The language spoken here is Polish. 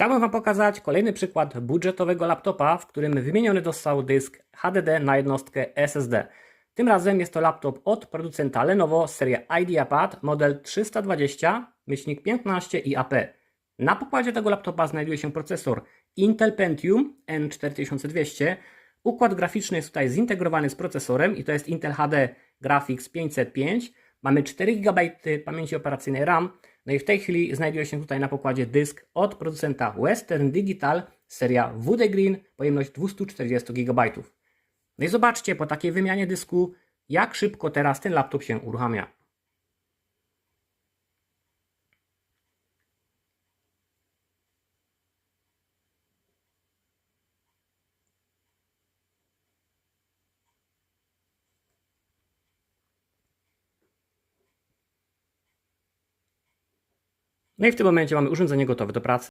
Chciałbym Wam pokazać kolejny przykład budżetowego laptopa, w którym wymieniony został dysk HDD na jednostkę SSD. Tym razem jest to laptop od producenta Lenovo seria IdeaPad model 320-15 IAP. Na pokładzie tego laptopa znajduje się procesor Intel Pentium N4200. Układ graficzny jest tutaj zintegrowany z procesorem i to jest Intel HD Graphics 505. Mamy 4 GB pamięci operacyjnej RAM. No i w tej chwili znajduje się tutaj na pokładzie dysk od producenta Western Digital seria WD Green, pojemność 240 GB. No i zobaczcie po takiej wymianie dysku, jak szybko teraz ten laptop się uruchamia. No i w tym momencie mamy urządzenie gotowe do pracy.